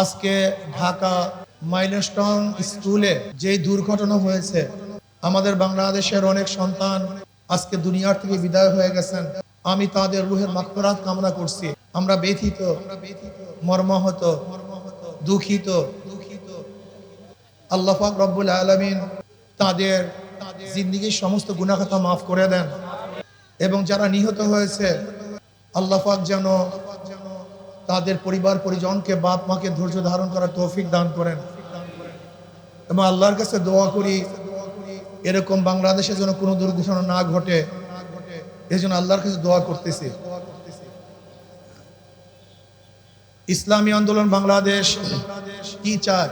আজকে ঢাকা মাইলস্টন স্কুলে যে দুর্ঘটনা হয়েছে, আমাদের বাংলাদেশের অনেক সন্তান আজকে দুনিয়ার থেকে বিদায় হয়ে গেছেন। আমি তাদের রুহের মাকফরাত কামনা করছি। আমরা ব্যথিত, মর্মাহত, দুঃখিত। দুঃখিত আল্লাহ পাক রব্বুল আলমিন তাদের জিন্দিগির সমস্ত গুণাখাতা মাফ করে দেন। এবং যারা নিহত হয়েছে, আল্লাহ পাক যেন তাদের পরিবার পরিজনকে বাপ মাকে ধৈর্য ধারণ করার তৌফিক দান করেন। এবং আল্লাহর কাছে দোয়া করি, এরকম বাংলাদেশে যেন কোনো দুর্ঘটনা না ঘটে এই জন্য আল্লাহর কাছে দোয়া করতেছি। ইসলামী আন্দোলন বাংলাদেশ কি চায়?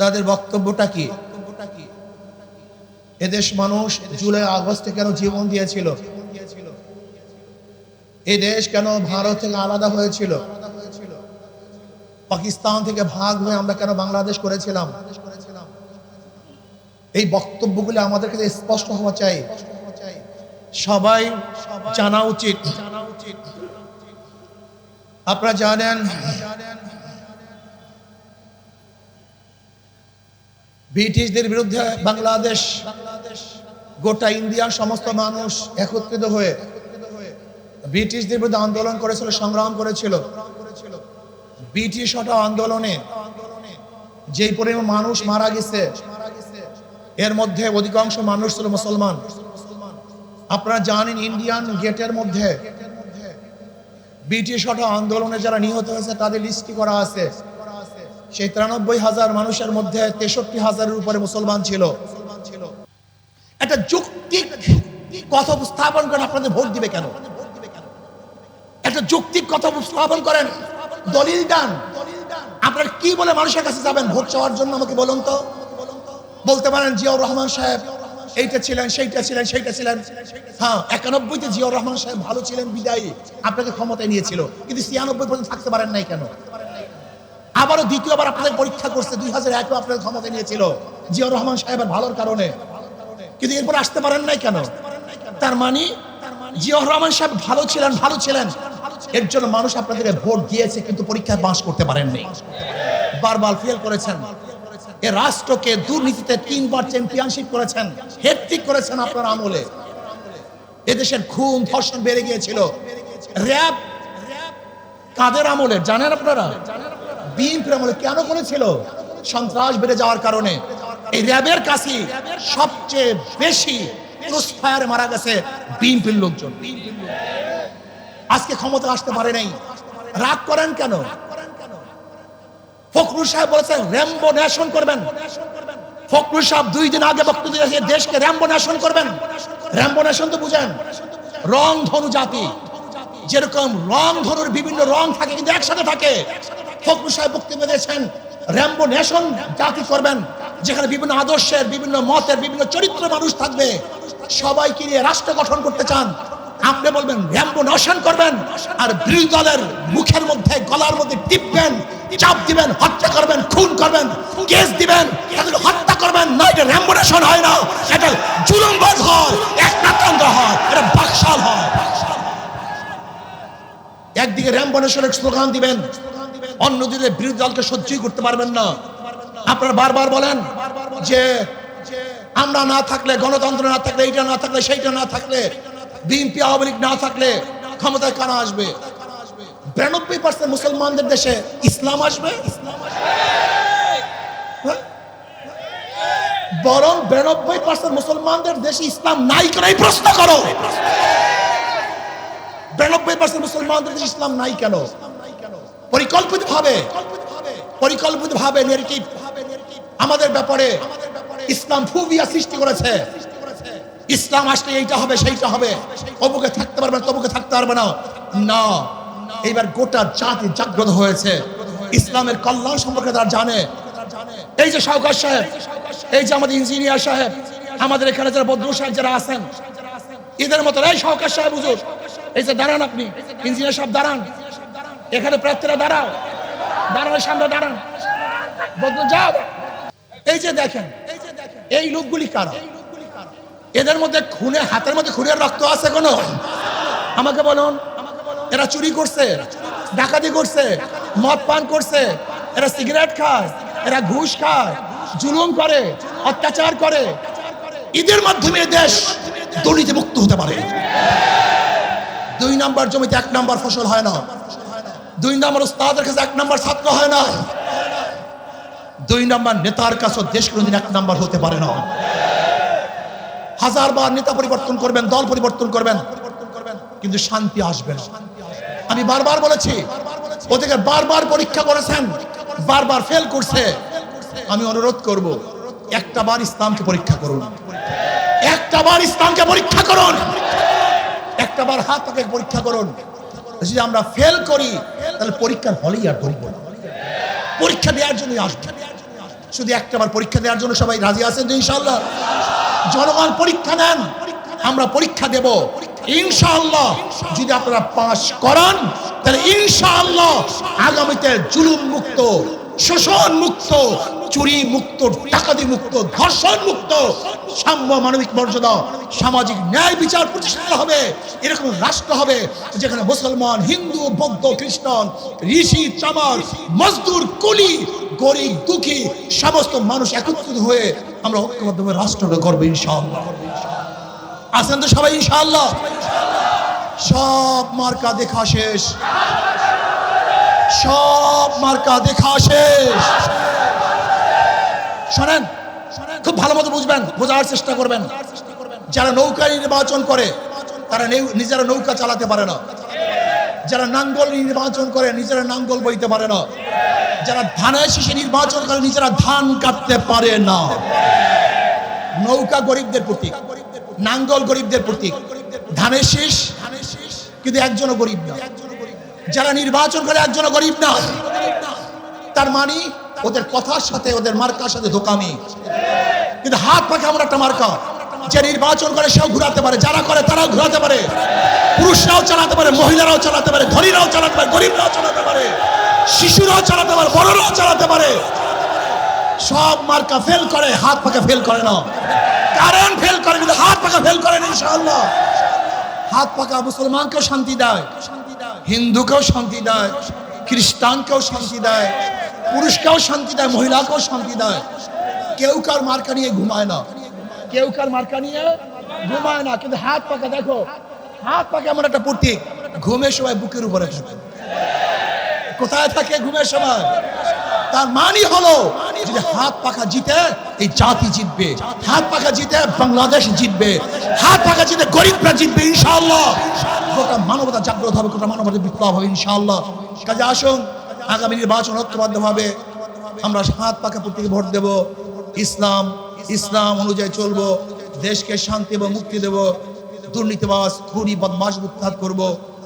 তাদের বক্তব্যটা কি? এদেশ মানুষ জুলাই আগস্টে কেন জীবন দিয়েছিল? এই দেশ কেন ভারত থেকে আলাদা হয়েছিল? পাকিস্তান থেকে ভাগ হয়ে আমরা কেন বাংলাদেশ করেছিলাম? এই বক্তব্যগুলি আমাদের কাছে স্পষ্ট হওয়া চাই। সবাই জানা উচিত। আপনারা জানেন, ব্রিটিশদের বিরুদ্ধে বাংলাদেশ, গোটা ইন্ডিয়ার সমস্ত মানুষ একত্রিত হয়ে ব্রিটিশদের বিরুদ্ধে আন্দোলন করেছিল, সংগ্রাম করেছিল। ব্রিটিশ হঠাৎ আন্দোলনে যেই পরিমাণ মানুষ মারা গেছে, এর মধ্যে অধিকাংশ মানুষ ছিল মুসলমান। আপনারা জানেন ইন্ডিয়ান গেটের মধ্যে ব্রিটিশ হঠাৎ আন্দোলনে যারা নিহত হয়েছে, তাদের লিস্টি করা আছে? সেই তিরানব্বই হাজার মানুষের মধ্যে তেষট্টি হাজারের উপরে মুসলমান ছিল। একটা যুক্তি কথা উপস্থাপন করে আপনাদের ভোট দিবে কেন? একটা যৌক্তিক কথা উপস্থাপন করেন। দলিল দান। আপনারা কি বলে মানুষের কাছে যাবেন? ভোট চাওয়ার জন্য আমাকে বলুন তো। বলতে পারেন, জিয়াউর রহমান সাহেব, এইটা ছিলেন, সেইটা ছিলেন সেইটা ছিলেন। হ্যাঁ একানব্বইতে জিয়াউর রহমান সাহেব ভালো ছিলেন, বিদায়ী। আপনাকে ক্ষমতায় নিয়েছিল। কিন্তু ছিয়ানব্বই পর্যন্ত থাকতে পারেন নাই কেন? আবারও দ্বিতীয়বার আপনাদের পরীক্ষা করছে, দুই হাজার একে আপনাদের ক্ষমতায় নিয়েছিল। জিয়াউর রহমান সাহেবের ভালোর কারণে। কিন্তু এরপর আসতে পারেন নাই কেন? তার মানে জিয়াউর রহমান সাহেব ভালো ছিলেন ভালো ছিলেন। এর জন্য মানুষ আপনাদেরকে ভোট দিয়েছে, কিন্তু পরীক্ষায় পাস করতে পারেননি। বারবার ফেল করেছেন। এ রাষ্ট্রকে দুর্নীতিতে তিনবার চ্যাম্পিয়নশিপ করেছেন। হেট্রিক করেছেন আপনার আমলে। এদেশের খুন, ধর্ষণ বেড়ে গিয়েছিল। র্যাব কাদের আমলে? জানেন আপনারা? বিএনপির আমলে কেন করেছিল? সন্ত্রাস বেড়ে যাওয়ার কারণে। এই র্যাবের কাছে সবচেয়ে বেশি ক্রসফায়ারে মারা গেছে বিএনপির লোকজন। আজকে ক্ষমতা আসতে পারে নাই। রাগ করেন কেন? ফখরুল সাহেব বলেছেন, র্যাম্বো ন্যাশন করবেন। ফখরুল সাহেব দুই দিন আগে বক্তব্য দিয়েছে, দেশকে র্যাম্বো ন্যাশন করবেন। র্যাম্বো ন্যাশন তো বুঝেন, রং ধনু জাতি। যেরকম রং ধনুর বিভিন্ন রং থাকে, কিন্তু একসাথে থাকে। ফখরুল সাহেব বক্তব্য দিয়েছেন, র্যাম্বো ন্যাশন জাতি করবেন। যেখানে বিভিন্ন আদর্শের, বিভিন্ন মতের, বিভিন্ন চরিত্র মানুষ থাকবে। সবাইকে নিয়ে রাষ্ট্র গঠন করতে চান। আপনি বলবেন র্যাম্বো নশন করবেন আর বিরোধী দলের মুখের মধ্যে, গলার মধ্যে টিপবেন, চাপ দিবেন, হত্যা করবেন, খুন করবেন, কেস দিবেন তাদের হত্যা করবেন না এটা র্যাম্বো নশন হয় না। এটা জুলুমবাজ হয় একনাতন্ত্র হয়, এটা বাকশাল হয়। একদিকে র্যাম্বো নশনের স্লোগান দিবেন, অন্যদিকে বিরোধী দলকে সহ্যই করতে পারবেন না। আপনারা বারবার বলেন যে, আমরা না থাকলে, গণতন্ত্র না থাকলে, এইটা না থাকলে, সেইটা না থাকলে বিএনপি আওয়ামী লীগ না থাকলে ক্ষমতায় কারা আসবে? বিরানব্বই পার্সেন্ট মুসলমানদের দেশে ইসলাম আসবে? হ্যাঁ? বরং বিরানব্বই পার্সেন্ট মুসলমানদের দেশে ইসলাম নাই কেন প্রশ্ন করো। বিরানব্বই পার্সেন্ট মুসলমানদের দেশে ইসলাম নাই কেন? পরিকল্পিত ভাবে পরিকল্পিত ভাবে নেগেটিভ আমাদের ব্যাপারে ইসলাম ফুবিয়া সৃষ্টি করেছে। ইসলাম আসলে এইটা হবে, সেইটা হবে। অমুকে থাকতে পারবে না তমুকে থাকতে পারবে না। না, এইবার গোটা জাতি জাগ্রত হয়েছে। ইসলামের কল্যাণ সম্পর্কে তারা জানে। এই যে সাউকার সাহেব, এই যে আমাদের ইঞ্জিনিয়ার সাহেব, আমাদের এখানে যারা বদরু সাহেব যারা আছেন, এদের মতো, এই সাউকার সাহেব হুজুর, এই যে দাঁড়ান আপনি, ইঞ্জিনিয়ার সাহেব দাঁড়ান। এখানে প্রার্থীরা দাঁড়াও। দাঁড়ানোর সামনে দাঁড়ান। বদরু যাও। এই যে দেখেন, এই লোকগুলি কারা? এদের মধ্যে খুনে, হাতের মধ্যে খুনের রক্ত আছে কোনো? আমাকে বলুন, এরা চুরি করছে, ডাকাতি করছে, মদ পান করছে, এরা সিগারেট খায়, এরা ঘুষ খায়, জুলুম করে, অত্যাচার করে। ঈদের মাধ্যমে দেশ দুর্নীতি মুক্ত হতে পারে। দুই নাম্বার জমিতে এক নাম্বার ফসল হয় না। দুই নাম্বার উস্তাদের কাছে এক নাম্বার ছাত্র হয় না। দুই নাম্বার নেতার কাছে দেশ কোনোদিন এক নাম্বার হতে পারে না। হাজার বার নেতা পরিবর্তন করবেন, দল পরিবর্তন করবেন, কিন্তু শান্তি আসবে আমি বারবার বলেছি, ওদেরকে বারবার পরীক্ষা করেছেন, বারবার ফেল করছে। আমি অনুরোধ করব, একটা বার ইসলামকে পরীক্ষা করুন। একটা বার ইসলামকে পরীক্ষা করুন। একটা বার হাত তাকে পরীক্ষা করুন। যদি আমরা ফেল করি, তাহলে পরীক্ষার হলেই আর ধরবো পরীক্ষা দেওয়ার জন্যই আসবে। শুধু একটা বার পরীক্ষা দেওয়ার জন্য সবাই রাজি আছেন ইনশাল্লাহ জনগণ পরীক্ষা নেন আমরা পরীক্ষা দেব। ইনশাআল্লাহ, যদি আপনারা পাশ করান, তাহলে ইনশাআল্লাহ আগামীতে জুলুম মুক্ত, শোষণ মুক্ত, চুরি মুক্ত, ডাকাতি মুক্ত, ধর্ষণ মুক্ত সাম্য মানবিক মর্যাদা, সামাজিক ন্যায় বিচার প্রতিষ্ঠা হবে। এরকম রাষ্ট্র হবে যেখানে মুসলমান, হিন্দু, বৌদ্ধ, খ্রিস্টান, ঋষি, চামার, মজদুর, কুলি গরিব, দুঃখী, সমস্ত মানুষ একত্রিত হয়ে আমরা ঐক্যবদ্ধভাবে রাষ্ট্রকে করব ইনশাআল্লাহ। আছেন তো সবাই ইনশাআল্লাহ? সব মার্কা দেখা শেষ। সব মার্কা দেখা শেষ। শোনেন, খুব ভালো মতো বুঝবেন, বোঝার চেষ্টা করবেন। যারা নৌকা নির্বাচন করে, তারা নিজেরা নৌকা চালাতে পারে না। যারা নাঙ্গল নির্বাচন করে, নিজেরা নাঙ্গল বইতে পারে না। যারা ধানের শীষে নির্বাচন করে, নিজেরা ধান কাটতে পারে না। নৌকা গরিবদের প্রতীক, নাঙ্গল গরিবদের প্রতীক। ধানের শীষ, কিন্তু একজনও গরিব না। যারা নির্বাচন করে, একজনও গরিব না। তার মানে ওদের কথার সাথে, ওদের মার্কার সাথে দোকামি কিন্তু হাত পাখে এমন একটা মার্কা, যে নির্বাচন করে, সেও ঘুরাতে পারে। যারা করে, তারাও ঘুরাতে পারে। পুরুষরাও চালাতে পারে, মহিলারাও চালাতে পারে, ধনীরাও চালাতে পারে, গরিবরাও চালাতে পারে। শিশুরাও চালাতে পারে, বড়রাও চালাতে পারে। সব মার্কা ফেল করে, হাত পাকা ফেল করে না কারণ ফেল করে, কিন্তু হাত পাকা ফেল করে না, ইনশাআল্লাহ। হাত পাকা মুসলমানকেও শান্তি দেয়, হিন্দুকেও শান্তি দেয়, খ্রিস্টানকেও শান্তি দেয়, পুরুষকেও শান্তি দেয়, মহিলাকেও শান্তি দেয়। কেউ কার মার্কা নিয়ে ঘুমায় না। কেউ কার মার্কা নিয়ে ঘুমায় না, কিন্তু হাত পাকা দেখো, হাত পাকা এমন একটা প্রতীক ঘুমের সবাই বুকের উপরে থাকে কোথায় থাকে ঘুমের সময়? তার মানি হলো যদি হাত পাখা জিতে, এই জাতি জিতবে। হাত পাখা জিতে, বাংলাদেশ জিতবে। হাত পাখা জিতে, গরিবরা জিতবে, ইনশাআল্লাহ। গোটা মানবতা জাগ্রত হবে, গোটা মানবতা বিপ্লব হবে, ইনশাআল্লাহ। কাজে আসুন, আগামী নির্বাচন ঐক্যবদ্ধভাবে আমরা হাত পাখা প্রত্যেকে ভোট দেব। ইসলাম ইসলাম অনুযায়ী চলবো, দেশকে শান্তি এবং মুক্তি দেব। দুর্নীতিবাজ, খুনি, বদমাশ, উৎখাত করব।